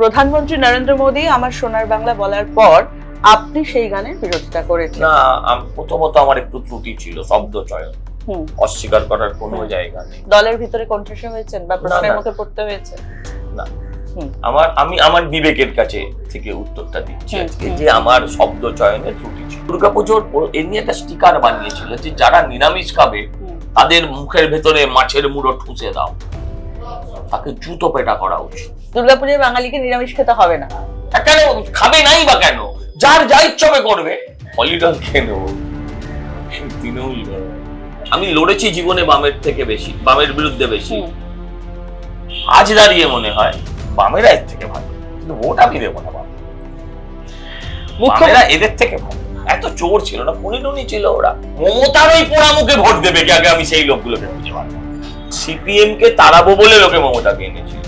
প্রধানমন্ত্রী নরেন্দ্র মোদী আমার সোনার বাংলা বলার পর আপনি সেই গানের বিরোধিতা করেছেন। না প্রথমত আমার একটু ত্রুটি ছিল শব্দ চয়ন। অস্বীকার করার কোনো। জায়গা নেই। দলের ভিতরে কণ্ঠস্বর হয়েছেন বা প্রশ্নের। মুখে পড়তে হয়েছে? না। আমার আমি আমার বিবেকের কাছে থেকে উত্তরটা দিচ্ছি আজকে যে আমার শব্দ চয়নের ত্রুটি ছিল। দুর্গাপুজোর এ নিয়ে একটা স্টিকার বানিয়েছিল যে যারা নিরামিষ খাবে তাদের মুখের ভেতরে মাছের মুড়ো ঠুসে দাও। তাকে জুতো পেটা করা উচিত। দুর্গাপুজোয় বাঙালিকে নিরামিষ খেতে হবে না। কেন? খাবে নাই বা কেন? যার যা ইচ্ছবে করবে। হলিডল খেয়ে নেব। তৃণমূল আমি লড়েছি জীবনে বামের থেকে বেশি বামের বিরুদ্ধে বেশি। আজ দাঁড়িয়ে মনে হয় বামেরা এর থেকে ভালো কিন্তু ভোট আমি দেবো না বামেরা এদের থেকে ভালো। এত চোর ছিল না কোনি টুনি ছিল ওরা। মমতার ওই পোড়া মুখে ভোট দেবে কে আগে আমি সেই লোকগুলোকে খুঁজে পারব সিপিএম কে তাড়াবো বলে লোকে মমতাকে এনেছিল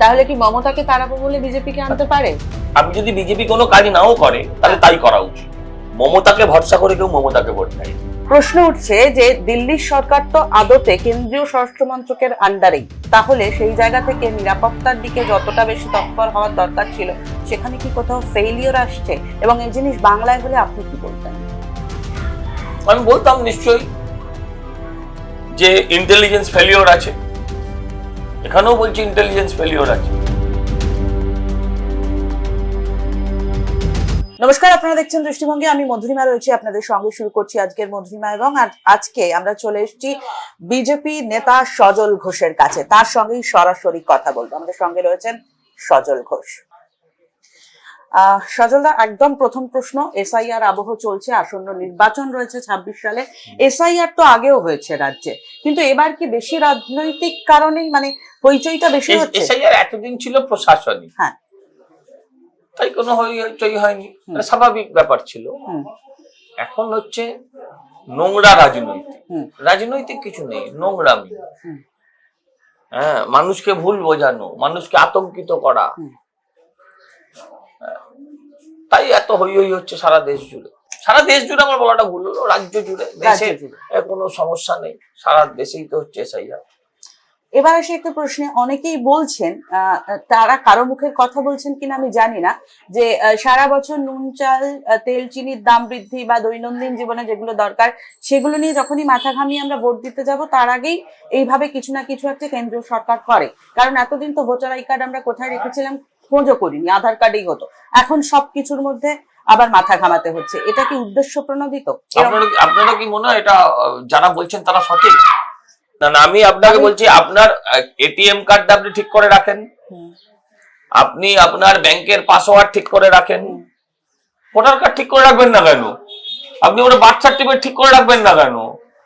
তাহলে কি মমতাকে তাড়াবো বলে বিজেপিকে আনতে পারে? আপনি যদি বিজেপি কোনো কাজ নাও করে তাহলে তাই করা উচিত। মমতাকে ভরসা করে কেউ মমতাকে ভোট দেয় প্রশ্ন উঠছে যে দিল্লির সরকার তো আদতে কেন্দ্রীয় স্বরাষ্ট্র মন্ত্রকের আন্ডারেই। তাহলে সেই জায়গা থেকে নিরাপত্তার দিকে যতটা বেশি তৎপর হওয়ার দরকার ছিল সেখানে কি কোথাও ফেইলিওর আসছে? এবং এই জিনিস বাংলায় হলে আপনি কি বলতেন আমি বলতাম নিশ্চয়ই। যে ইন্টেলিজেন্স ফেলিওর আছে। এখানেও বলছি ইন্টেলিজেন্স ফেলিওর আছে। নমস্কার, আপনারা দেখছেন দৃষ্টিভঙ্গি। আমি মধুরিমা রয়েছি, আপনাদের সঙ্গে শুরু করছি আজকের মধুরিমা এবং আজকে আমরা চলে এসেছি বিজেপি নেতা সজল ঘোষের কাছে। তার সঙ্গেই সরাসরি কথা বলব। আমাদের সঙ্গে রয়েছেন সজল ঘোষ। সজলদা একদম প্রথম প্রশ্ন এসআইআর আবহ চলছে আসন্ন নির্বাচন রয়েছে ছাব্বিশ সালে। এসআইআর তো আগেও হয়েছে রাজ্যে। কিন্তু এবার কি বেশি রাজনৈতিক কারণেই মানে হইচইটা বেশি হচ্ছে? এসআইআর এতদিন ছিল প্রশাসনিক। হ্যাঁ। তাই কোনো হইচই হয়নি। স্বাভাবিক ব্যাপার ছিল। এখন হচ্ছে নোংরা রাজনৈতিক। রাজনৈতিক কিছু নেই নোংরামি। হ্যাঁ মানুষকে ভুল বোঝানো মানুষকে আতঙ্কিত করা। তাই এত হই হই হচ্ছে সারা দেশ জুড়ে। সারা দেশ জুড়ে আমার বলাটা ভুল হলো রাজ্য জুড়ে দেশে জুড়ে। কোনো সমস্যা নেই সারা দেশেই তো হচ্ছে এসআইআর এবার আসে একটা প্রশ্নে অনেকেই বলছেন তারা কারও মুখের কথা বলছেন কিনা আমি জানি না যে সারা বছর নুন চাল তেল চিনির দাম বৃদ্ধি বা দৈনন্দিন জীবনে যেগুলো দরকার সেগুলো নিয়ে যখনই মাথা ঘামিয়ে আমরা ভোট দিতে যাব তার আগেই এইভাবে কিছু না কিছু একটা কেন্দ্রীয় সরকার করে। কারণ এতদিন তো ভোটার আই কার্ড আমরা কোথায় রেখেছিলাম খোঁজও করিনি আধার কার্ডেই হতো। এখন সবকিছুর মধ্যে আবার মাথা ঘামাতে হচ্ছে। এটা কি উদ্দেশ্য প্রণোদিত? আপনারা কি- মনে হয় এটা যারা বলছেন তারা সঠিক? না না আমি আপনাকে বলছি আপনার এটিএম কার্ডটা আপনি ঠিক করে রাখেন। আপনি আপনার ব্যাংকের পাসওয়ার্ড ঠিক করে রাখেন। ভোটার কার্ড ঠিক করে রাখবেন না কেন? আপনি ওটা বার্থ সার্টিফিকেট ঠিক করে রাখবেন না কেন?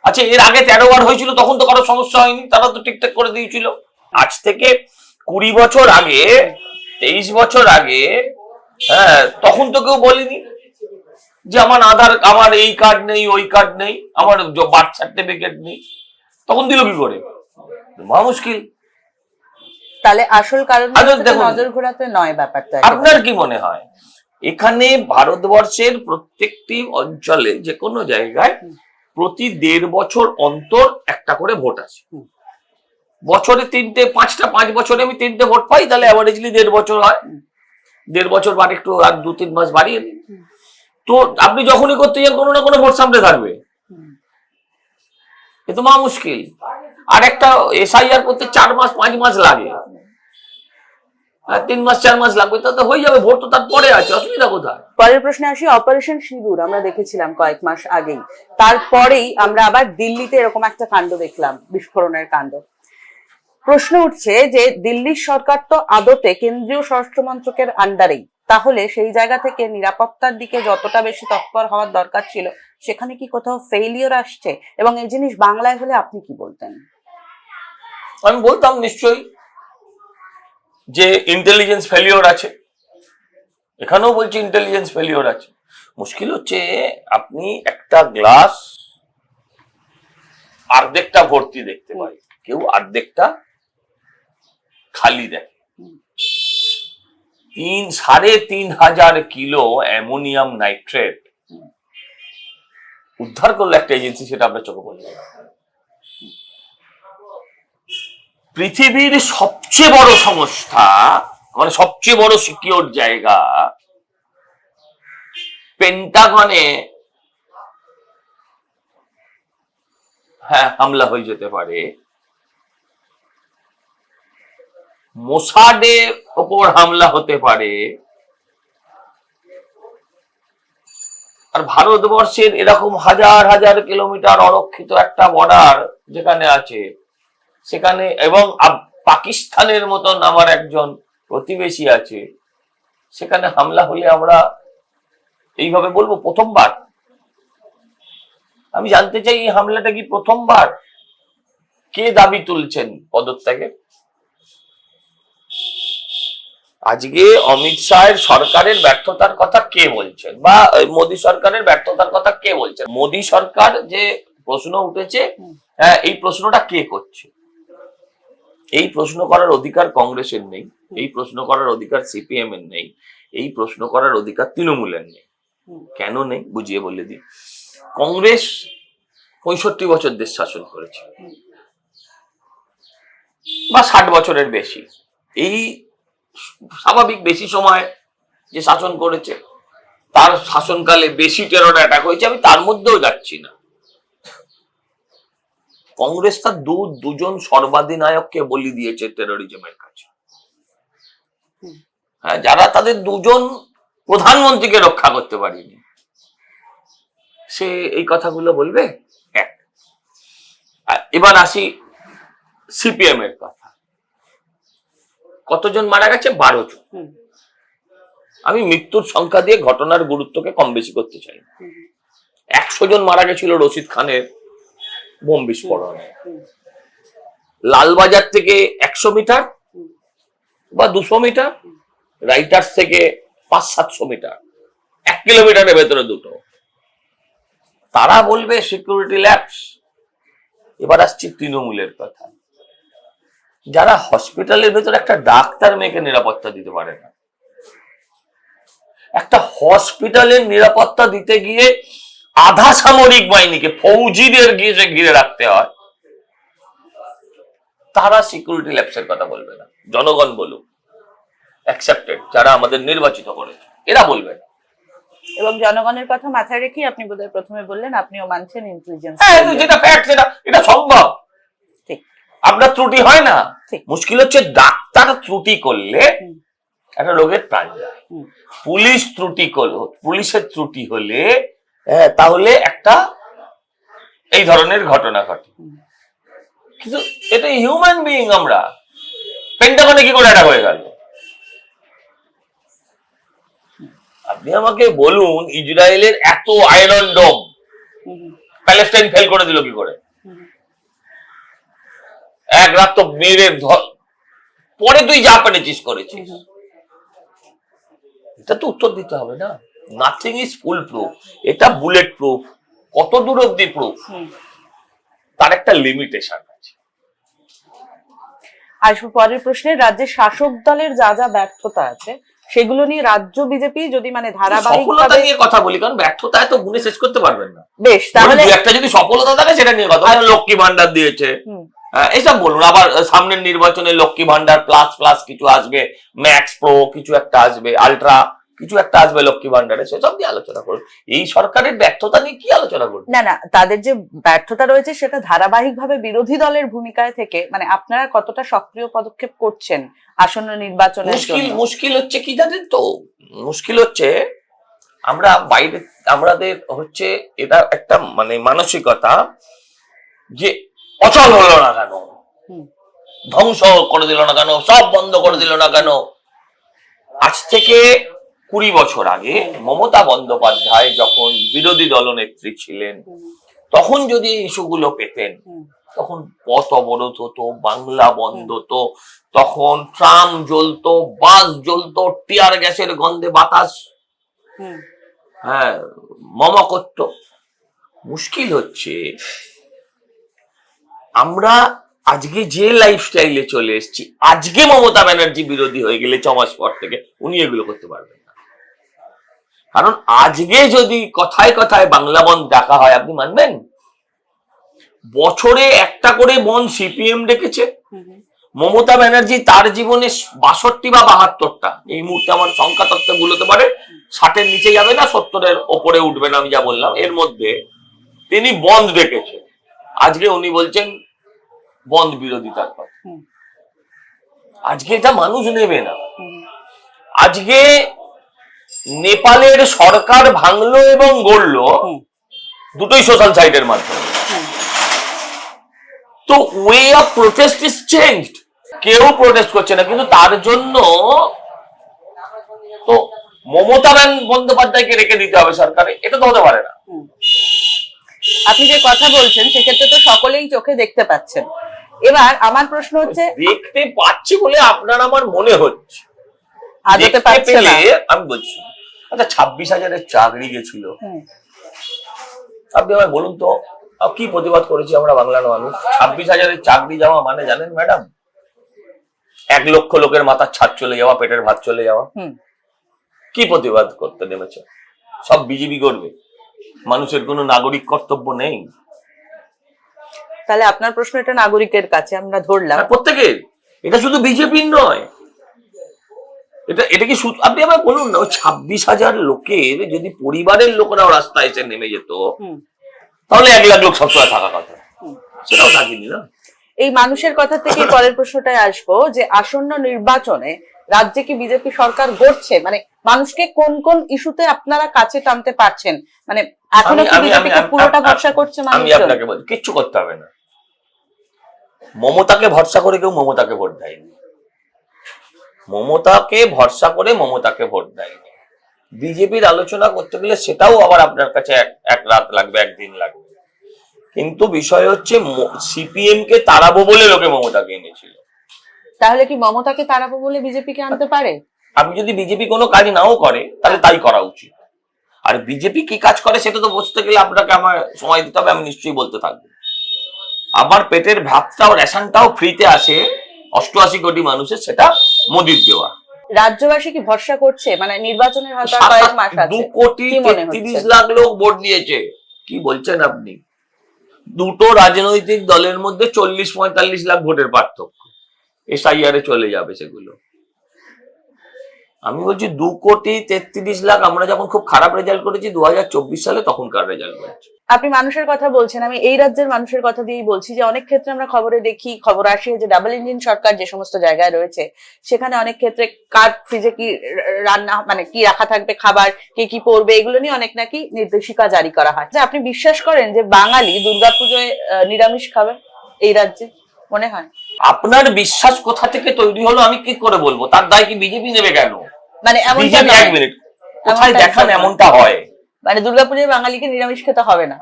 আচ্ছা এর আগে তেরো বার হয়েছিল তখন তো কারও সমস্যা হয়নি তারা তো ঠিকঠাক করে দিয়েছিল। আজ থেকে কুড়ি বছর আগে তেইশ বছর আগে হ্যাঁ তখন তো কেউ বলেনি যে আমার আধার আমার এই কার্ড নেই ওই কার্ড নেই আমার বার্থ সার্টিফিকেট নেই তখন দিল কি করে মহা মুশকিল তাহলে আসল কারণ আচ্ছা। নজর ঘোরাতে নয় ব্যাপারটা। আপনার কি মনে হয় এখানে ভারতবর্ষের প্রত্যেকটি অঞ্চলে যে কোনো জায়গায় প্রতি দেড় বছর অন্তর একটা করে ভোট আছে। বছরে তিনটে পাঁচটা পাঁচ বছরে আমি তিনটে ভোট পাই তাহলে অ্যাভারেজলি দেড় বছর হয়। দেড় বছর বাদ একটু আর দু তিন মাস বাড়িয়ে হুম। তো আপনি যখনই করতে যান কোনো না কোনো ভোট সামনে থাকবে। এ তো মা মুশকিল। আর একটা এসআইআর করতে চার মাস পাঁচ মাস লাগে। আর তিন মাস চার মাস লাগবে তাতে হয়ে যাবে ভোট তো তারপরে আছে অসুবিধা কোথায়? পরের প্রশ্নে আসি অপারেশন সিঁদুর আমরা দেখেছিলাম কয়েক মাস আগেই। তারপরেই আমরা আবার দিল্লিতে এরকম একটা কাণ্ড দেখলাম বিস্ফোরণের কাণ্ড। প্রশ্ন উঠছে যে দিল্লির সরকার তো আদতে কেন্দ্রীয় স্বরাষ্ট্র মন্ত্রকের আন্ডারেই। তাহলে সেই জায়গা থেকে নিরাপত্তার দিকে যতটা বেশি তৎপর হওয়ার দরকার ছিল, সেখানে কি কোথাও ফেইলিওর আসছে? এবং এই জিনিস বাংলায় হলে আপনি কি বলতেন? আমি বলতাম নিশ্চয়ই যে ইন্টেলিজেন্স ফেলিওর আছে। এখানেও বলছি ইন্টেলিজেন্স ফেলিওর আছে। মুশকিল হচ্ছে আপনি একটা গ্লাস অর্ধেকটা ভর্তি দেখতে পাই। কেউ অর্ধেকটা খালি দেখে। তিন সাড়ে তিন হাজার কিলো অ্যামোনিয়াম নাইট্রেট উদ্ধার করল একটা এজেন্সি সেটা আপনার চোখে পড়ল পৃথিবীর সবচেয়ে বড় সংস্থা মানে সবচেয়ে বড় সিকিউর জায়গা পেন্টাগনে হ্যাঁ হামলা হয়ে যেতে পারে। মোসাডের ওপর হামলা হতে পারে। আর ভারতবর্ষের এরকম হাজার হাজার কিলোমিটার অরক্ষিত একটা বর্ডার যেখানে আছে, সেখানে এবং পাকিস্তানের মতন আমার একজন প্রতিবেশী আছে, সেখানে হামলা হলে আমরা এইভাবে বলব প্রথমবার। আমি জানতে চাই এই হামলাটা কি প্রথমবার? কে দাবি তুলছেন পদত্যাগের? আজকে অমিত শাহের সরকারের ব্যর্থতার কথা কে বলছেন? বা মোদী সরকারের ব্যর্থতার কথা কে বলছেন? মোদী সরকার যে প্রশ্ন উঠেছে হ্যাঁ, এই প্রশ্নটা কে করছে? এই প্রশ্ন করার অধিকার কংগ্রেসের নেই এই প্রশ্ন করার অধিকার সিপিএম এর নেই এই প্রশ্ন করার অধিকার তৃণমূলের নেই। কেন নেই? বুঝিয়ে বলে দিই। কংগ্রেস পঁয়ষট্টি বছর দেশ শাসন করেছে। বা ষাট বছরের বেশি। এই স্বাভাবিক বেশি সময় যে শাসন করেছে, তার শাসনকালে বেশি টেরর অ্যাটাক হয়েছে, আমি তার মধ্যেও যাচ্ছি না। কংগ্রেস তার দু, দুজন সর্বাধিনায়ককে বলি দিয়েছে টেরোরিজমের কাছে। হ্যাঁ যারা তাদের দুজন প্রধানমন্ত্রীকে রক্ষা করতে পারেনি। সে এই কথাগুলো বলবে? এক। এবার আসি সিপিএম এর কথা। কতজন মারা গেছে? বারো জন। আমি মৃত্যুর সংখ্যা দিয়ে ঘটনার গুরুত্বকে কম বেশি করতে চাই। একশো জন মারা গেছিল রশিদ খানের বোম বিস্ফোরণে। লালবাজার থেকে একশো মিটার বা দুশো মিটার রাইটার্স থেকে পাঁচ সাতশো মিটার এক কিলোমিটারের ভেতরে দুটো। তারা বলবে সিকিউরিটি ল্যাপস এবার আসছি তৃণমূলের কথা। যারা হসপিটালের ভেতরে একটা ডাক্তার মেয়েকে নিরাপত্তা দিতে পারে না। একটা হসপিটালের নিরাপত্তা দিতে গিয়ে আধা সামরিক বাহিনীকে ফৌজিদের গিয়ে ঘিরে রাখতে হয়। তারা সিকিউরিটি ল্যাপসের কথা বলবে না। জনগণ বলুক অ্যাকসেপ্টেড যারা আমাদের নির্বাচিত করেছে এরা বলবে না। এবং জনগণের কথা মাথায় রেখে আপনি বোধহয় প্রথমে বললেন আপনিও মানছেন ইন্টেলিজেন্স হ্যাঁ যেটা ফ্যাক্ট সেটা এটা সম্ভব। আপনার ত্রুটি হয় না। মুশকিল হচ্ছে ডাক্তার ত্রুটি করলে একটা রোগের প্রাণ যায়। পুলিশ ত্রুটি করল পুলিশের ত্রুটি হলে হ্যাঁ, তাহলে একটা এই ধরনের ঘটনা ঘটে। কিন্তু এটা হিউম্যান বিইং আমরা। পেন্টাগনে কি করে এটা হয়ে গেল? আপনি আমাকে বলুন ইসরায়েলের এত আয়রন ডোম প্যালেস্টাইন ফেল করে দিল কি করে? এক রাত তো মেরে ধর পরে তুই যা পেরেছিস করেছিস। এটা তো উত্তর দিতে হবে না। নাথিং ইজ ফুল প্রুফ এটা বুলেট প্রুফ কত দূর অব্দি প্রুফ তার একটা লিমিটেশন আছে। আসব পরের প্রশ্নে রাজ্যের শাসক দলের যা যা ব্যর্থতা আছে সেগুলো নিয়ে রাজ্য বিজেপি যদি মানে ধারাবাহিক সফলতা নিয়ে কথা বলি কারণ ব্যর্থতা এত গুণে শেষ করতে পারবেন না। বেশ তাহলে একটা যদি সফলতা থাকে সেটা নিয়ে কথা লক্ষ্মী ভান্ডার দিয়েছে। এইসব বলুন। আবার সামনের নির্বাচনে লক্ষ্মী ভান্ডার প্লাস প্লাস কিছু আসবে ম্যাক্স প্রো কিছু একটা আসবে আলট্রা কিছু একটা আসবে লক্ষ্মী ভান্ডারে সেসব নিয়ে আলোচনা করুন। এই সরকারের ব্যর্থতা নিয়ে কি আলোচনা করুন? না না তাদের যে ব্যর্থতা রয়েছে সেটা ধারাবাহিকভাবে বিরোধী দলের ভূমিকায় থেকে মানে আপনারা কতটা সক্রিয় পদক্ষেপ করছেন আসন্ন নির্বাচনে মুশকিল মুশকিল হচ্ছে কি জানেন তো? মুশকিল হচ্ছে আমরা বাইরে আমাদের হচ্ছে এটা একটা মানে মানসিকতা যে অচল হলো না কেন? ধ্বংস করে দিল না কেন? সব বন্ধ করে দিল না কেন? আজ থেকে কুড়ি বছর আগে মমতা বন্দ্যোপাধ্যায় যখন বিরোধী দলনেত্রী ছিলেন তখন যদি এই ইস্যুগুলো পেতেন তখন পথ অবরোধ হতো বাংলা বন্ধ হতো তখন ট্রাম জ্বলতো বাস জ্বলতো টিয়ার গ্যাসের গন্ধে বাতাস। হ্যাঁ মমা করতো মুশকিল হচ্ছে আমরা আজকে যে লাইফস্টাইলে চলে এসেছি আজকে মমতা ব্যানার্জি বিরোধী হয়ে গেলে ছমাস পর থেকে উনি এগুলো করতে পারবেন না। কারণ আজকে যদি কথায় কথায় বাংলা বন্ধ ডাকা হয় আপনি মানবেন? বছরে একটা করে বন সিপিএম ডেকেছে। মমতা ব্যানার্জি তার জীবনে বাষট্টি বা বাহাত্তরটা এই মুহূর্তে আমার সংখ্যা তত্ত্ব গুলোতে পারে ষাটের নিচে যাবে না সত্তরের ওপরে উঠবে না আমি যা বললাম। এর মধ্যে তিনি বন্ধ দেখেছে আজকে উনি বলছেন বন্ধ বিরোধিতার কথা। আজকে এটা মানুষ নেবে না। আজকে নেপালের সরকার ভাঙলো এবং গড়লো দুটোই সোশ্যাল সাইটের মাধ্যমে। তো way of protest is change কেউ প্রোটেস্ট করছে না কিন্তু তার জন্য তো মমতা ব্যান বন্দ্যোপাধ্যায়কে রেখে দিতে হবে সরকারে এটা তো হতে পারে না। আপনি যে কথা বলছেন সেক্ষেত্রে তো সকলেই চোখে দেখতে পাচ্ছেন। এবার আমার প্রশ্ন হচ্ছে দেখতে পাচ্ছি বলে আপনার আমার মনে হচ্ছে। আদতে পাচ্ছে না। আমি বলছি আচ্ছা ছাব্বিশ হাজারের চাকরি গেছিল। আপনি আমায় বলুন তো কি প্রতিবাদ করেছি আমরা বাংলার মানুষ? ছাব্বিশ হাজারের চাকরি যাওয়া মানে জানেন ম্যাডাম? এক লক্ষ লোকের মাথার ছাদ চলে যাওয়া পেটের ভাত চলে যাওয়া। কি প্রতিবাদ করতে নেমেছে? সব বিজেপি করবে। মানুষের কোনো নাগরিক কর্তব্য নেই। তাহলে আপনার প্রশ্ন এটা নাগরিকের কাছে আমরা ধরলাম। আর প্রত্যেকের এটা শুধু বিজেপির নয়। এটা এটা কি আপনি আমায় বলুন না ওই ছাব্বিশ হাজার লোকের যদি পরিবারের লোকেরাও রাস্তায় এসে নেমে যেত। তাহলে এক লাখ লোক সবসময় থাকা কথা। সেটাও থাকিনি না। এই মানুষের কথা থেকে পরের প্রশ্নটায় আসব যে আসন্ন নির্বাচনে রাজ্যে কি বিজেপি সরকার গড়ছে? মানে মানুষকে কোন কোন ইস্যুতে আপনারা কাছে টানতে পারছেন? মানে এখনও কি বিজেপিকে পুরোটা ভরসা করছে আমি আপনাকে বলি কিচ্ছু করতে হবে না। মমতাকে ভরসা করে কেউ মমতাকে ভোট দেয়নি। মমতাকে ভরসা করে মমতাকে ভোট দেয়নি। বিজেপির আলোচনা করতে গেলে সেটাও আবার আপনার কাছে এক- এক রাত লাগবে একদিন লাগবে। কিন্তু বিষয় হচ্ছে সিপিএম কে তাড়াবো বলে লোকে মমতাকে এনেছিল। তাহলে কি মমতাকে তাড়াবো বলে বিজেপিকে আনতে পারে? আমি যদি বিজেপি কোনো কাজ নাও করে তাহলে তাই করা উচিত। আর বিজেপি কি কাজ করে সেটা তো বুঝতে গেলে আপনাকে আমার সময় দিতে হবে আমি নিশ্চয়ই বলতে থাকব। আমার পেটের ভাতটাও রেশনটাও ফ্রিতে আসে অষ্টআশি কোটি মানুষের সেটা মোদির দেওয়া। রাজ্যবাসী কি ভরসা করছে? মানে নির্বাচনের হয়তো কয়েক মাস দু কোটি কি মনে তেত্রিশ হচ্ছে? লাখ লোক ভোট দিয়েছে। কি বলছেন আপনি? দুটো রাজনৈতিক দলের মধ্যে চল্লিশ পঁয়তাল্লিশ লাখ ভোটের পার্থক্য। এসআইআর এ চলে যাবে সেগুলো। আমি বলছি দু কোটি তেত্রিশ লাখ আমরা যখন খুব খারাপ রেজাল্ট করেছি দু হাজার চব্বিশ সালে তখনকার রেজাল্ট বলছি আপনি মানুষের কথা বলছেন আমি এই রাজ্যের মানুষের কথা দিয়েই বলছি যে অনেক ক্ষেত্রে আমরা খবরে দেখি খবর আসে যে ডাবল ইঞ্জিন সরকার যে সমস্ত জায়গায় রয়েছে সেখানে অনেক ক্ষেত্রে কার ফ্রিজে কি রান্না মানে কি রাখা থাকবে খাবার কে কি পড়বে এগুলো নিয়ে অনেক নাকি নির্দেশিকা জারি করা হয়। যে আপনি বিশ্বাস করেন যে বাঙালি দুর্গাপুজোয় নিরামিষ খাবে এই রাজ্যে? মনে হয়? আপনার বিশ্বাস কোথা থেকে তৈরি হলো আমি কি করে বলব? তার দায় কি বিজেপি নেবে কেন? মানে এমনটা বিজেপি এক মিনিট। কোথায় দেখান এমনটা হয়। মানে দুর্গাপুজোয় বাঙালিকে নিরামিষ খেতে হবে না।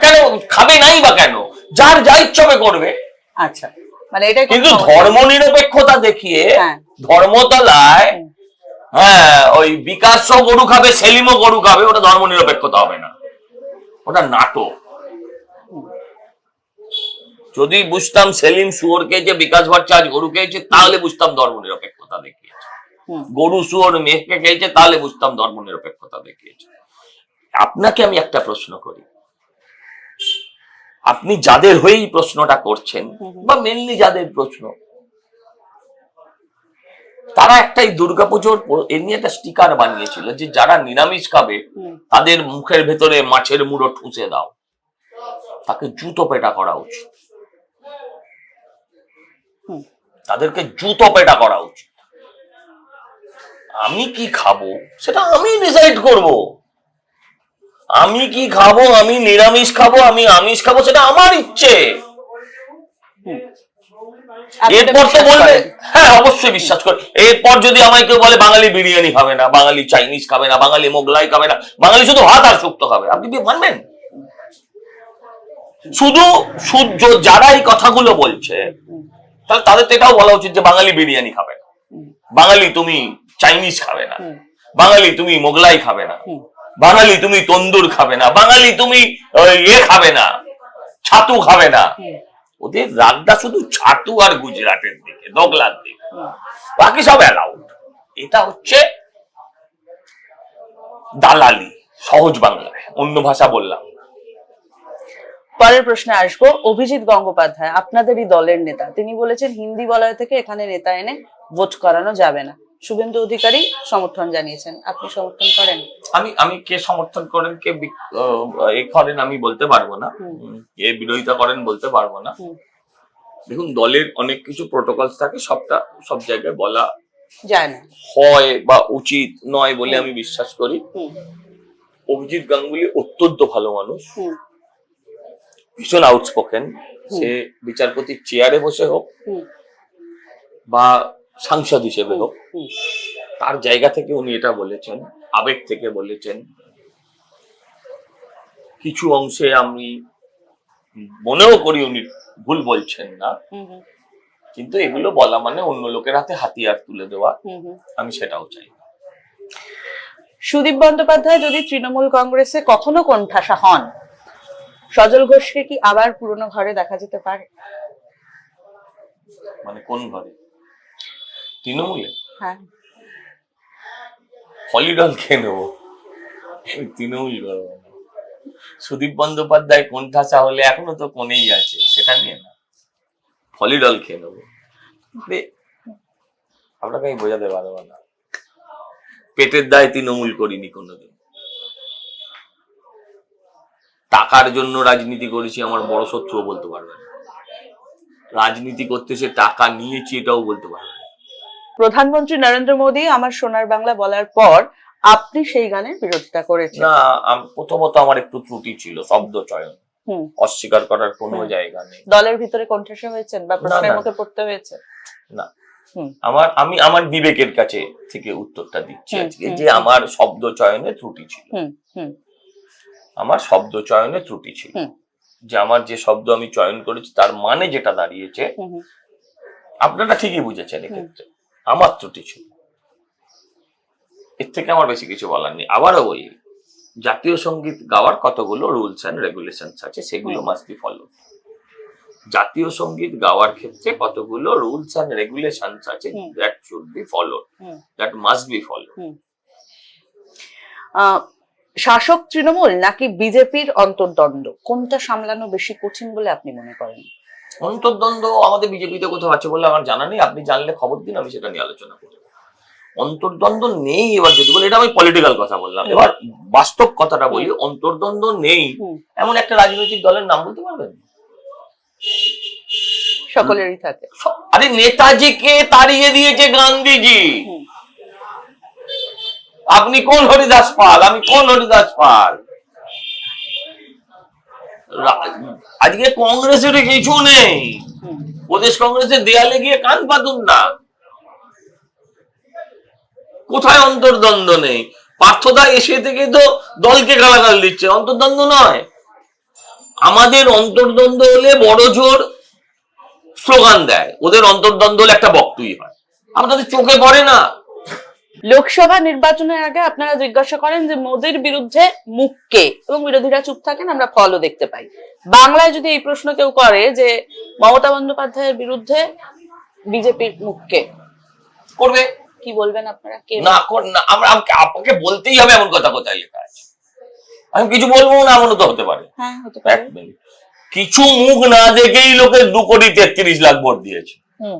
কেন? খাবে নাই বা কেন? যার যা ইচ্ছবে করবে। আচ্ছা। মানে কোনো কিন্তু ধর্ম নিরপেক্ষতা দেখিয়ে হ্যাঁ। ধর্মতলায় হ্যাঁ ওই বিকাশও গরু খাবে সেলিমও গরু খাবে ওটা ধর্ম নিরপেক্ষতা হবে না। ওটা নাটক। যদি বুঝতাম সেলিম শুয়োরকে যে বিকাশ ভট্টাচার্য গরু খেয়েছে তাহলে বুঝতাম ধর্ম নিরপেক্ষতা হুম। গরু শুয়োর মেঘকে খেয়েছে তাহলে বুঝতাম ধর্ম নিরপেক্ষতা দেখিয়েছে। আপনাকে আমি একটা প্রশ্ন করি। আপনি যাদের হয়েই প্রশ্নটা করছেন। বা মেনলি যাদের প্রশ্ন তারা একটাই দুর্গাপুজোর এ নিয়ে একটা স্টিকার বানিয়েছিল যে যারা নিরামিষ খাবে তাদের মুখের ভেতরে মাছের মুড়ো ঠুসে দাও। তাকে জুতো পেটা করা উচিত। তাদেরকে জুতো পেটা করা উচিত। আমি কি খাব? সেটা আমি ডিসাইড করব। আমি কি খাব? আমি নিরামিষ খাব? আমি আমিষ খাব? সেটা আমার ইচ্ছে। এরপর তো বলবে হ্যাঁ অবশ্যই বিশ্বাস করে এরপর যদি আমায় কেউ বলে বাঙালি বিরিয়ানি খাবে না বাঙালি চাইনিজ খাবে না বাঙালি মোগলাই খাবে না বাঙালি শুধু ভাত আর শুক্তো খাবে। আপনি কি মানবেন? শুধু সূর্য যারা এই কথাগুলো বলছে তাহলে তাদের তো এটাও বলা উচিত যে বাঙালি বিরিয়ানি খাবে না। বাঙালি তুমি চাইনিজ খাবে না। বাঙালি তুমি মোগলাই খাবে না। বাঙালি তুমি তন্দুর খাবে না। বাঙালি তুমি ইয়ে খাবে না। ছাতু খাবে না। ওদের রাগটা শুধু ছাতু আর গুজরাটের দিকে দোগলার দিকে। বাকি সব অ্যালাউড এটা হচ্ছে দালালি সহজ বাংলায়। অন্য ভাষা বললাম। পরের প্রশ্নে আসব। অভিজিৎ গঙ্গোপাধ্যায় আপনাদেরই দলের নেতা। তিনি বলেছেন হিন্দি বলয় থেকে এখানে নেতা এনে ভোট করানো যাবে না। শুভেন্দু অধিকারী সমর্থন জানিয়েছেন। আপনি সমর্থন করেন? আমি আমি কে সমর্থন করেন কে এ করেন আমি বলতে পারব না। এ বিরোধিতা করেন বলতে পারব না। দেখুন দলের অনেক কিছু প্রোটোকলস থাকে সবটা সব জায়গায় বলা যায় না। হয় বা উচিত নয় বলে আমি বিশ্বাস করি। অভিজিৎ গাঙ্গুলি অত্যন্ত ভালো মানুষ। ভীষণ আউটস্পোকেন সে বিচারপতির চেয়ারে বসে হোক বা সাংসদ হিসেবে হোক। তার জায়গা থেকে উনি এটা বলেছেন আবেগ থেকে বলেছেন। কিছু অংশে আমি মনেও করি উনি ভুল বলছেন না। কিন্তু এগুলো বলা মানে অন্য লোকের হাতে হাতিয়ার তুলে দেওয়া। আমি সেটাও চাই। না। সুদীপ বন্দ্যোপাধ্যায় যদি তৃণমূল কংগ্রেসে কখনো কোণঠাসা হন সজল ঘোষকে কি আবার পুরনো ঘরে দেখা যেতে পারে? মানে কোন ঘরে? তৃণমূলে? হ্যাঁ। হলিডল খেয়ে নেব। তৃণমূল করব সুদীপ বন্দ্যোপাধ্যায় কোন ঠাসা হলে এখনও তো কোনেই আছে সেটা নিয়ে না। হলিডল খেয়ে নেব। আপনাকে আমি বোঝাতে পারব না। পেটের দায় তৃণমূল করিনি কোনোদিন। টাকার জন্য রাজনীতি করেছি আমার বড় শত্রুও বলতে পারবে না। রাজনীতি করতে সে টাকা নিয়েছি এটাও বলতে পারবে না। প্রধানমন্ত্রী নরেন্দ্র মোদী আমার সোনার বাংলা বলার পর আপনি সেই গানের বিরোধিতা করেছেন। না প্রথমত আমার একটু ত্রুটি ছিল শব্দ চয়ন। অস্বীকার করার কোনো জায়গা নেই। দলের ভিতরে কোণঠাসা হয়েছেন বা প্রশ্নের। মুখে পড়তে হয়েছে? না। আমার আমি আমার বিবেকের কাছে থেকে উত্তরটা দিচ্ছি আজকে যে আমার শব্দ চয়নে ত্রুটি ছিল। হুম হুম। আমার শব্দ চয়নে ত্রুটি ছিল। যে আমার যে শব্দ আমি চয়ন করেছি তার মানে যেটা দাঁড়িয়েছে আপনারা ঠিকই বুঝেছেন এক্ষেত্রে। আমার ত্রুটি ছিল। এর থেকে আমার বেশি কিছু বলার নেই। আবারও ওই জাতীয় সংগীত গাওয়ার কতগুলো রুলস অ্যান্ড রেগুলেশনস আছে সেগুলো মাস্ট বি ফলো জাতীয় সংগীত গাওয়ার ক্ষেত্রে কতগুলো রুলস অ্যান্ড রেগুলেশনস আছে। That should be follow. That must be follow শাসক তৃণমূল নাকি বিজেপির অন্তর্দ্বন্দ্ব কোনটা সামলানো বেশি কঠিন বলে আপনি মনে করেন? অন্তর্দ্বন্দ্ব আমাদের বিজেপিতে কোথাও আছে বলে আমার জানা নেই। আপনি জানলে খবর দিন আমি সেটা নিয়ে আলোচনা করব অন্তর্দ্বন্দ্ব নেই এবার যদি বলি এটা আমি পলিটিক্যাল কথা বললাম। এবার বাস্তব কথাটা বলি অন্তর্দ্বন্দ্ব নেই এমন একটা রাজনৈতিক দলের নাম বলতে পারবেন? সকলেরই থাকে। আরে নেতাজিকে তাড়িয়ে দিয়েছে গান্ধীজি। আপনি কোন হরিদাস পাল? আমি কোন হরিদাস পাল? আজকে কংগ্রেসের কিছু নেই। প্রদেশ কংগ্রেসের দেয়ালে গিয়ে কান পাতুন না। কোথায় অন্তর্দ্বন্দ্ব নেই? পার্থদা এসে থেকে তো দলকে গালাগাল দিচ্ছে। অন্তর্দ্বন্দ্ব নয়। আমাদের অন্তর্দ্বন্দ্ব হলে বড় জোর স্লোগান দেয়। ওদের অন্তর্দ্বন্দ্ব হলে একটা বক্তই হয়। আমাদের চোখে পড়ে না। লোকসভা নির্বাচনের আগে আপনারা জিজ্ঞাসা করেন যে মোদির বিরুদ্ধে মুখ কে? এবং বিরোধীরা চুপ থাকেন আমরা ফলও দেখতে পাই। বাংলায় যদি এই প্রশ্ন কেউ করে যে মমতা বন্দ্যোপাধ্যায়ের বিরুদ্ধে বিজেপির মুখ কে? করবে। কি বলবেন আপনারা? কে? না আমরা আপনাকে বলতেই হবে এমন কথা কোথায় লেখা আছে। আমি কিছু বলব না এমনও তো হতে পারে। হ্যাঁ এক মিনিট। কিছু মুখ না দেখেই লোকে দু কোটি তেত্রিশ লাখ ভোট দিয়েছে। হুম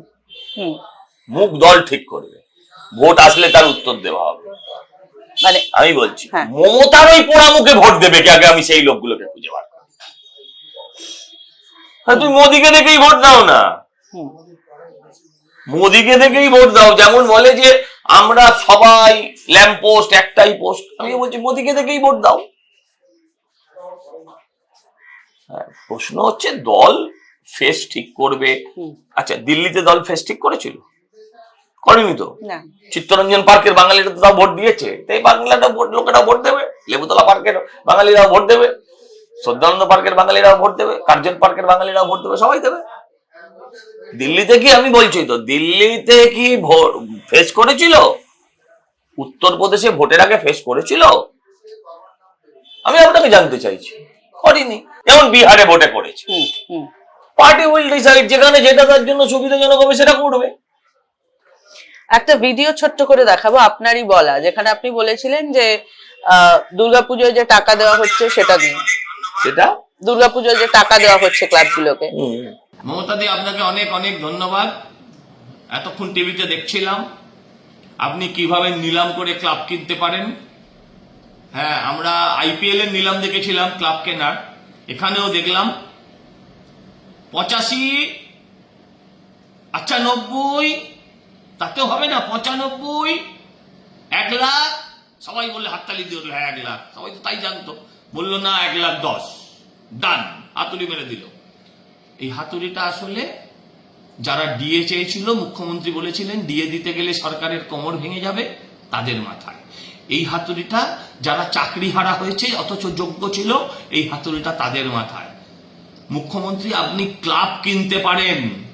হুম। মুখ দল ঠিক করবে। ভোট আসলে তার উত্তর দেওয়া হবে। মানে আমি বলছি হ্যাঁ। মমতার ওই পোড়া মুখে ভোট দেবে কে? আগে আমি সেই লোকগুলোকে খুঁজে বার করি। তুমি মোদিকে দেখেই ভোট দাও না। মোদিকে দেখেই ভোট দাও যেমন বলে যে আমরা সবাই ল্যাম্প পোস্ট একটাই পোস্ট। আমি বলছি মোদিকে দেখেই ভোট দাও। হ্যাঁ, প্রশ্ন হচ্ছে দল ফেস ঠিক করবে। আচ্ছা দিল্লিতে দল ফেস ঠিক করেছিল? করেনি তো। চিত্তরঞ্জন পার্কের বাঙালিরা তো তাও ভোট দিয়েছে। তাই বাংলাটা ভোট লোকেরা ভোট দেবে। লেবুতলা পার্কের বাঙালিরাও ভোট দেবে। সদ্যানন্দ পার্কের বাঙালিরাও ভোট দেবে। কার্জন পার্কের বাঙালিরাও ভোট দেবে। সবাই দেবে। দিল্লিতে কি আমি বলছি তো? দিল্লিতে কি ফেস করেছিল? উত্তরপ্রদেশে ভোটের আগে ফেস করেছিল? আমি আপনাকে জানতে চাইছি। করিনি। যেমন বিহারে ভোটে করেছে। Party will decide. যেখানে যেটা তার জন্য সুবিধাজনক হবে সেটা করবে। একটা ভিডিও ছোট্ট করে দেখাবো আপনারই বলা। যেখানে আপনি বলেছিলেন যে আহ দুর্গাপুজোয় যে টাকা দেওয়া হচ্ছে সেটা দিন। সেটা? দুর্গাপুজোর যে টাকা দেওয়া হচ্ছে ক্লাবগুলোকে। মমতা দি আপনাকে অনেক অনেক ধন্যবাদ। এতক্ষণ টিভিতে দেখছিলাম। আপনি কীভাবে নিলাম করে ক্লাব কিনতে পারেন? হ্যাঁ আমরা আইপিএল এর নিলাম দেখেছিলাম ক্লাব কেনার। এখানেও দেখলাম পঁচাশি আচ্ছা নব্বই তাতেও হবে না পঁচানব্বই এক লাখ। সবাই বললে হাততালি দিয়ে উঠল, হ্যাঁ এক লাখ। সবাই তো তাই জানতো। বলল না এক লাখ দশ। ডান হাতুড়ি মেরে দিল। এই হাতুড়িটা আসলে যারা ডিএ চেয়েছিল মুখ্যমন্ত্রী বলেছিলেন ডিএ দিতে গেলে সরকারের কোমর ভেঙে যাবে তাদের মাথায়। এই হাতুড়িটা যারা চাকরি হারা হয়েছে অথচ যোগ্য ছিল এই হাতুড়িটা তাদের মাথায়। মুখ্যমন্ত্রী আপনি ক্লাব কিনতে পারেন।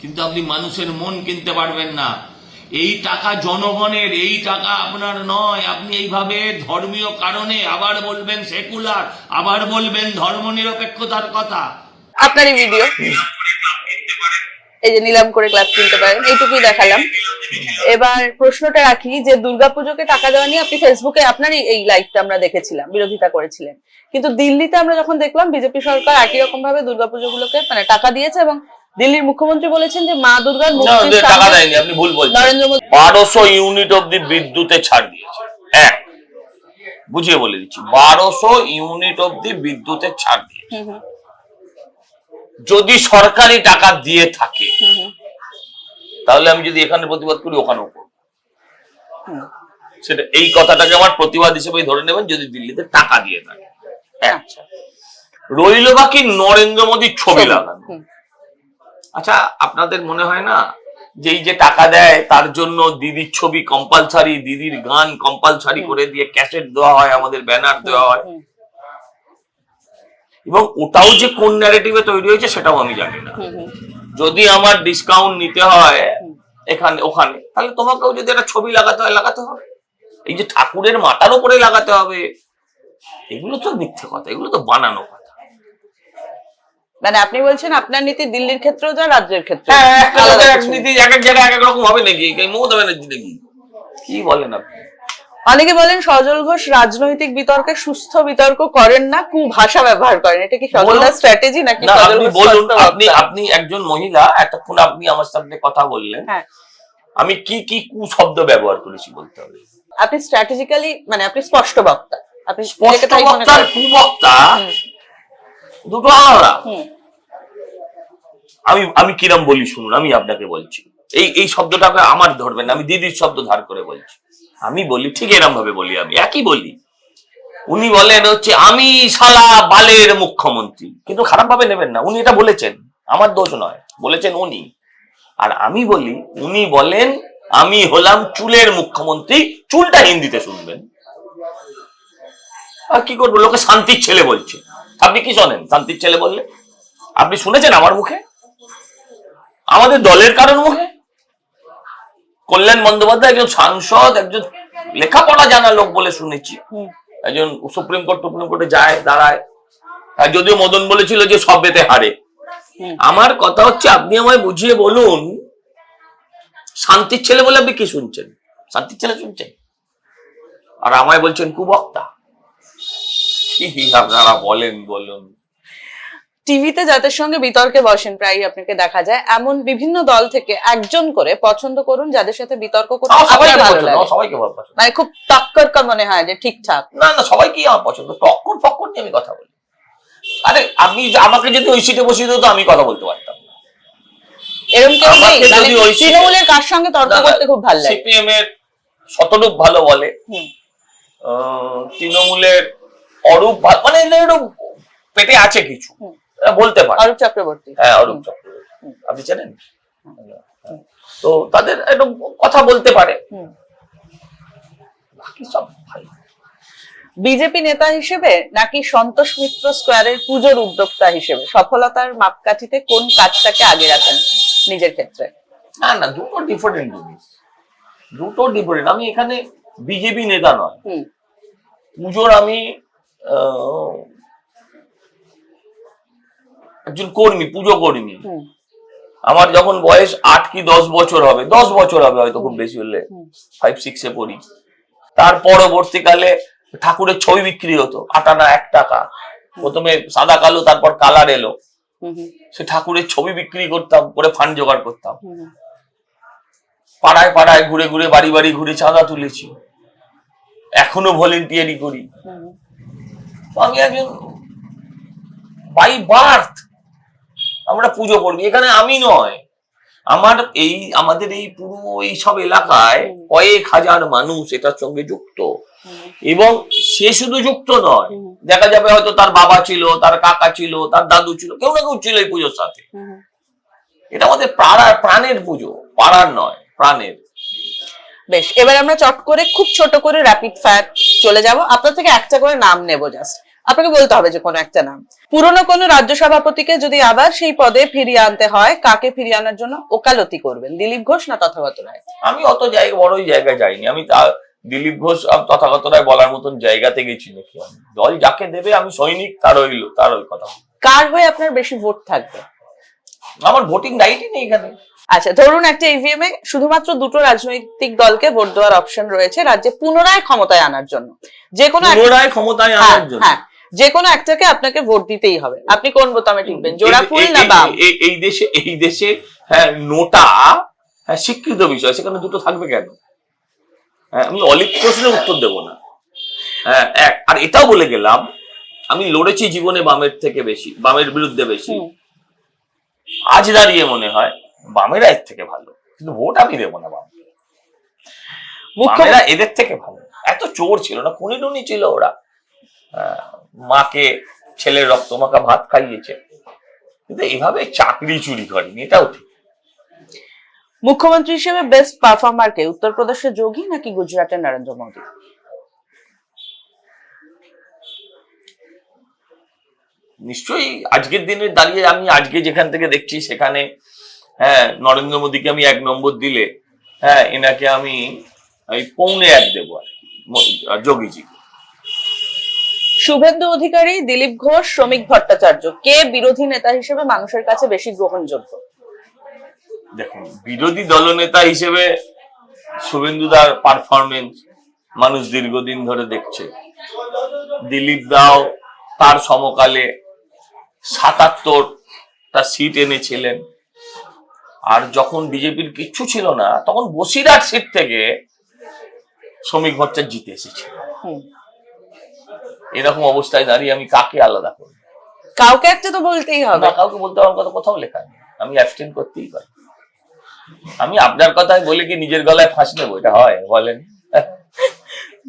কিন্তু আপনি মানুষের মন কিনতে পারবেন না। এই টাকা জনগণের, এই টাকা আপনার নয়। আপনি এইভাবে ধর্মীয় কারণে আবার বলবেন সেকুলার, আবার বলবেন ধর্মনিরপেক্ষতার কথা। আপনারই ভিডিও? এই যে নিলাম করে ক্লাব কিনতে পারেন, এইটুকুই দেখালাম। এবার প্রশ্নটা রাখি যে দুর্গাপুজোকে টাকা দেওয়া নিয়ে আপনি ফেসবুকে আপনারই এই লাইভটা আমরা দেখেছিলাম, বিরোধিতা করেছিলেন। কিন্তু দিল্লিতে আমরা যখন দেখলাম, বিজেপি সরকার একই রকম ভাবে দুর্গাপুজো গুলোকে মানে টাকা দিয়েছে এবং দিল্লির মুখ্যমন্ত্রী বলেছেন যে মা দুর্গার টাকা দেয়নি আপনি ভুল বলছেন। নরেন্দ্র মোদী বারোশো ইউনিট অব্দি বিদ্যুতে ছাড় দিয়েছে। হ্যাঁ বুঝিয়ে বলে দিচ্ছি বারোশো ইউনিট অব্দি ছাড় দিয়েছে। যদি সরকারি টাকা দিয়ে থাকে তাহলে আমি যদি এখানে প্রতিবাদ করি ওখানেও করব। সেটা এই কথাটাকে আমার প্রতিবাদ হিসেবে ধরে নেবেন যদি দিল্লিতে টাকা দিয়ে থাকে। আচ্ছা। রইল বাকি নরেন্দ্র মোদীর ছবি লাগানো। আচ্ছা আপনাদের মনে হয় না যে এই যে টাকা দেয় তার জন্য দিদির ছবি কম্পালসারি দিদির গান কম্পালসারি করে দিয়ে ক্যাসেট দেওয়া হয় আমাদের ব্যানার দেওয়া হয়? এবং ওটাও যে কোন ন্যারেটিভে তৈরি হয়েছে সেটাও আমি জানি না। যদি আমার ডিসকাউন্ট নিতে হয় এখানে ওখানে তাহলে তোমাকেও যদি একটা ছবি লাগাতে হয় লাগাতে হবে। এই যে ঠাকুরের মাথার উপরে লাগাতে হবে এগুলো তো মিথ্যে কথা এগুলো তো বানানো কথা। মানে আপনি বলছেন আপনার নীতি দিল্লির ক্ষেত্রেও যা রাজ্যের ক্ষেত্রে হ্যাঁ এক নীতি এক এক জায়গায় এক এক রকম হবে নাকি? মমতা ব্যানার্জি নাকি? কি বলেন আপনি? অনেকে বলেন সজল ঘোষ রাজনৈতিক বিতর্কে সুস্থ বিতর্ক করেন না কু ভাষা ব্যবহার করেন। এটা কি বলুন। স্ট্র্যাটেজি নাকি আপনি বলুন আপনি আপনি একজন মহিলা এতক্ষণ আপনি আমার সামনে কথা বললেন। হ্যাঁ। আমি কি কি কুশব্দ ব্যবহার করেছি বলতে হবে? আপনি স্ট্র্যাটেজিক্যালি মানে আপনি স্পষ্ট বক্তা। আপনি স্পষ্ট তাই মনে বক্তা আর করেন। কুবক্তা হুম, দুটো আলাদা। আমি আমি কিরম বলি শুনুন আমি আপনাকে বলছি। এই এই শব্দটাকে আমার ধরবেন আমি দিদির শব্দ ধার করে বলছি। আমি বলি ঠিক এরম ভাবে বলি আমি একই বলি। উনি বলেন হচ্ছে আমি শালা বালের মুখ্যমন্ত্রী। কিন্তু খারাপ ভাবে নেবেন না উনি এটা বলেছেন আমার দোষ নয় বলেছেন উনি। আর আমি বলি উনি বলেন আমি হলাম চুলের মুখ্যমন্ত্রী। চুলটা হিন্দিতে শুনবেন। আর কি করব লোকে শান্তির ছেলে বলছে। আপনি কি শোনেন শান্তির ছেলে বললে? আপনি শুনেছেন আমার মুখে? আমাদের দলের কারণ মুখে? কল্যাণ বন্দ্যোপাধ্যায় একজন সাংসদ একজন লেখাপড়া জানা লোক বলে শুনেছি। একজন সুপ্রিম কোর্ট সুপ্রিম কোর্টে যায় দাঁড়ায়। আর যদিও মদন বলেছিল যে সব বেতে হারে। আমার কথা হচ্ছে আপনি আমায় বুঝিয়ে বলুন শান্তির ছেলে বলে আপনি কি শুনছেন? শান্তির ছেলে শুনছেন? আর আমায় বলছেন কুবক্তা। কি আপনারা বলেন বলুন। টিভিতে যাদের সঙ্গে বিতর্কে বসেন প্রায়ই আপনাকে দেখা যায় এমন বিভিন্ন দল থেকে একজন করে পছন্দ করুন যাদের সাথে বিতর্ক করতে সবাইকে ভালো লাগে। সবাইকে ভালো পছন্দ। মানে খুব টক্কর কা মনে হয় যে ঠিকঠাক। না না সবাইকেই আমার পছন্দ। টক্কর ফক্কর নিয়ে আমি কথা বলি। আরে আপনি আমাকে যদি ওই সিটে বসিয়ে দিত আমি কথা বলতে পারতাম এরকম কেউ নেই। মানে তৃণমূলের কার সঙ্গে তর্ক করতে খুব ভালো লাগে। সিপিএম এর শতরূপ ভালো বলে। তৃণমূলের অরূপ মানে এদের একটু পেটে আছে কিছু। বলতে পারে। অরূপ চক্রবর্তী। হ্যাঁ অরূপ চক্রবর্তী। আপনি জানেন তো তাদের একটু কথা বলতে পারে। বাকি সব বিজেপি নেতা হিসেবে নাকি সন্তোষ মিত্র স্কোয়ারের পুজোর উদ্যোক্তা হিসেবে? সফলতার মাপকাঠিতে কোন কাজটাকে আগে রাখেন নিজের ক্ষেত্রে? না না দুটো ডিফারেন্ট জিনিস দুটো ডিফারেন্ট আমি এখানে বিজেপি নেতা নয়। পুজোর আমি একজন কর্মী পুজো কর্মী। আমার যখন বয়স আট কি দশ বছর হবে দশ বছর হবে হয়তো খুব বেশি হলে। ফাইভ সিক্সে পড়ি। তার পরবর্তীকালে ঠাকুরের ছবি বিক্রি হতো আটানা এক টাকা। প্রথমে সাদা কালো তারপর কালার এলো। সে ঠাকুরের ছবি বিক্রি করতাম করে ফান্ড জোগাড় করতাম। পাড়ায় পাড়ায় ঘুরে ঘুরে বাড়ি বাড়ি ঘুরে চাঁদা তুলেছি। এখনও ভলেন্টিয়ারি করি। আমি একজন বাই বার্থ আমরা পুজো করবি। এখানে আমি নয়। আমার এই আমাদের এই পুরো এই সব এলাকায় কয়েক হাজার মানুষ এটার সঙ্গে যুক্ত। এবং সে শুধু যুক্ত নয়। দেখা যাবে হয়তো তার বাবা ছিল তার কাকা ছিল তার দাদু ছিল কেউ না কেউ ছিল এই পুজোর সাথে। এটা আমাদের পাড়ার প্রাণের পুজো পাড়ার নয় প্রাণের। বেশ এবার আমরা চট করে খুব ছোট করে র্যাপিড ফায়ার চলে যাব। আপনার থেকে একটা করে নাম নেব জাস্ট আপনাকে বলতে হবে যে কোনো একটা নাম। পুরনো কোনো রাজ্য সভাপতিকে যদি আবার সেই পদে ফিরিয়ে আনতে হয় কাকে ফিরিয়ে আনার জন্য ওকালতি করবেন? দিলীপ ঘোষ না তথাগত রায়? আমি অত জায়গা বড়ই জায়গায় যাইনি। আমি তা দিলীপ ঘোষ আর তথাগত রায় বলার মতন জায়গাতে গেছি নাকি দল যাকে দেবে আমি সৈনিক তার হইল তার ওই কথা। কার হয়ে আপনার বেশি ভোট থাকবে? আমার ভোটিং রাইটই নেই এখানে। আচ্ছা ধরুন একটা ইভিএম এ শুধুমাত্র দুটো রাজনৈতিক দলকে ভোট দেওয়ার অপশন রয়েছে রাজ্যে পুনরায় ক্ষমতায় আনার জন্য। যে কোনো পুনরায় ক্ষমতায় হ্যাঁ, আনার জন্য। হ্যাঁ যে কোনো একটাকে আপনাকে ভোট দিতেই হবে। আপনি কোন বোতামে টিকবেন জোড়াফুল এই- না বাম? এই- দেশে এই দেশে হ্যাঁ নোটা হ্যাঁ স্বীকৃত বিষয় সেখানে দুটো থাকবে কেন? হ্যাঁ আমি অলিক প্রশ্নের উত্তর দেব না। হ্যাঁ এক আর এটাও বলে গেলাম আমি লড়েছি জীবনে বামের থেকে বেশি বামের বিরুদ্ধে বেশি। আজ দাঁড়িয়ে মনে হয় বামেরা এর থেকে ভালো কিন্তু ভোট আমি দেবো না বাম মুখ্য বামেরা এদের থেকে ভালো। এত চোর ছিল না খুনি টুনি ছিল ওরা। মাকে ছেলের রক্ত মাখা ভাত খাইয়েছে। কিন্তু এভাবে চাকরি চুরি করেনি এটাও ঠিক। মুখ্যমন্ত্রী হিসেবে বেস্ট পারফর্মার কে উত্তরপ্রদেশের যোগী নাকি গুজরাটের নরেন্দ্র মোদী? নিশ্চয়ই আজকের দিনে দাঁড়িয়ে আমি আজকে যেখান থেকে দেখছি সেখানে হ্যাঁ নরেন্দ্র মোদীকে আমি এক নম্বর দিলে হ্যাঁ এনাকে আমি এই পৌনে এক দেবো আর যোগীজি। শুভেন্দু অধিকারী দিলীপ ঘোষ শ্রমিক ভট্টাচার্য কে বিরোধী নেতা হিসেবে মানুষের কাছে বেশি গ্রহণযোগ্য? দেখুন বিরোধী দলনেতা হিসেবে শুভেন্দুদার পারফরমেন্স মানুষ দীর্ঘদিন ধরে দেখছে। দিলীপ দাও তার সমকালে সাতাত্তরটা সিট এনেছিলেন। আর যখন বিজেপির কিচ্ছু ছিল না তখন বসিরহাট সিট থেকে শ্রমিক ভট্টাচার্য জিতে এসেছে। এরকম অবস্থায় দাঁড়িয়ে আমি কাকে আলাদা করব? কাউকে একটা তো বলতেই হবে। না কাউকে বলতে আমার কথা কোথাও লেখা নেই। আমি অ্যাবস্টেন করতেই পারি। আমি আপনার কথায় বলে কি নিজের গলায় ফাঁস নেব এটা হয় বলেন।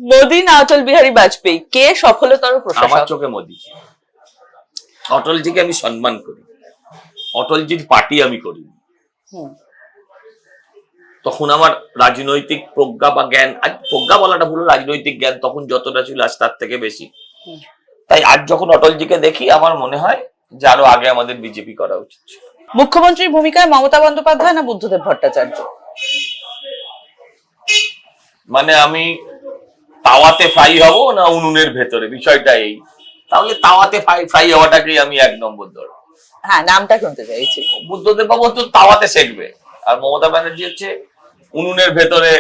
মোদী না অটল বিহারী বাজপেয়ী? কে সফলতর আমার প্রশাসক চোখে মোদিজি অটলজিকে আমি সম্মান করি। অটলজির পার্টি আমি করি। তখন আমার রাজনৈতিক প্রজ্ঞা বা জ্ঞান আজ প্রজ্ঞা বলাটা ভুল রাজনৈতিক জ্ঞান তখন যতটা ছিল আজ তার থেকে বেশি। তাই আজ যখন অটলজিকে দেখি আমার মনে হয় যে আরও আগে আমাদের বিজেপি করা উচিত। মুখ্যমন্ত্রীর ভূমিকায় মমতা বন্দ্যোপাধ্যায় না বুদ্ধদেব ভট্টাচার্য? মানে আমি তাওয়াতে ফ্রাই হব না উনুনের ভেতরে? বিষয়টা এই। তাহলে তাওয়াতে ফ্রাই ফ্রাই হওয়াটাকেই আমি এক নম্বর ধরবো। হ্যাঁ নামটা শুনতে চাইছি। বুদ্ধদেব বাবু তো তাওয়াতে শেখবে। আর মমতা ব্যানার্জি হচ্ছে উনুনের ভেতরে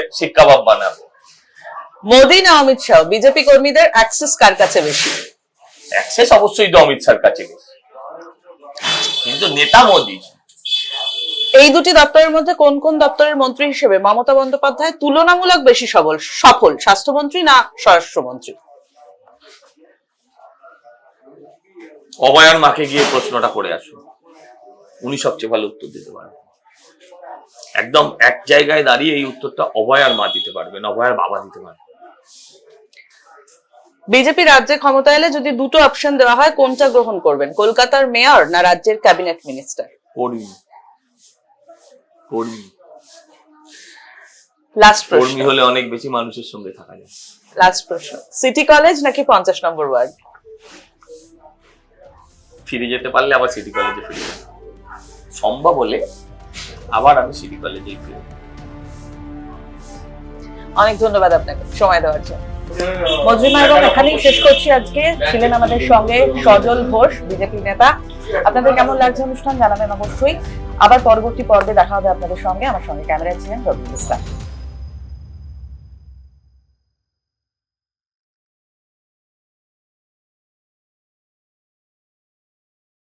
বানাবো। মোদী না অমিত শাহ? বিজেপি কর্মীদের অ্যাক্সেস কার কাছে বেশি? অ্যাক্সেস অবশ্যই তো অমিত শাহর কাছে বেশি। কিন্তু নেতা মোদী। এই দুটি দপ্তরের মধ্যে কোন কোন দপ্তরের মন্ত্রী হিসেবে মমতা বন্দ্যোপাধ্যায় তুলনামূলক বেশি সবল সফল? স্বাস্থ্যমন্ত্রী না স্বরাষ্ট্রমন্ত্রী? অভয়ার মাকে গিয়ে প্রশ্নটা করে আসুন। উনি সবচেয়ে ভালো উত্তর দিতে পারেন। একদম এক জায়গায় দাঁড়িয়ে এই উত্তরটা অভয়ার মা দিতে পারবেন অভয়ার বাবা দিতে পারবেন। বিজেপি রাজ্যে ক্ষমতা এলে যদি দুটো অপশন দেওয়া হয় কোনটা গ্রহণ করবেন? কলকাতার মেয়র না রাজ্যের ক্যাবিনেট মিনিস্টার কর্মী। কর্মী। লাস্ট প্রশ্ন। কর্মী হলে অনেক বেশি মানুষের সঙ্গে থাকা যায়। লাস্ট প্রশ্ন। সিটি কলেজ নাকি পঞ্চাশ নম্বর ওয়ার্ড ফিরে যেতে পারলে আবার সিটি কলেজে ফিরে যাব সম্ভব হলে আবার আমি সিটি কলেজেই ফিরে। অনেক ধন্যবাদ আপনাকে, সময় দেওয়ার জন্য। এখানেই শেষ করছি আজকে। ছিলেন আমাদের সঙ্গে সজল ঘোষ, বিজেপি নেতা। আপনাদের কেমন লাগছে অনুষ্ঠান জানাবেন অবশ্যই। আবার পরবর্তী পর্বে দেখা হবে আপনাদের সঙ্গে। আমার সঙ্গে ক্যামেরায় ছিলেন রবিউল ইসলাম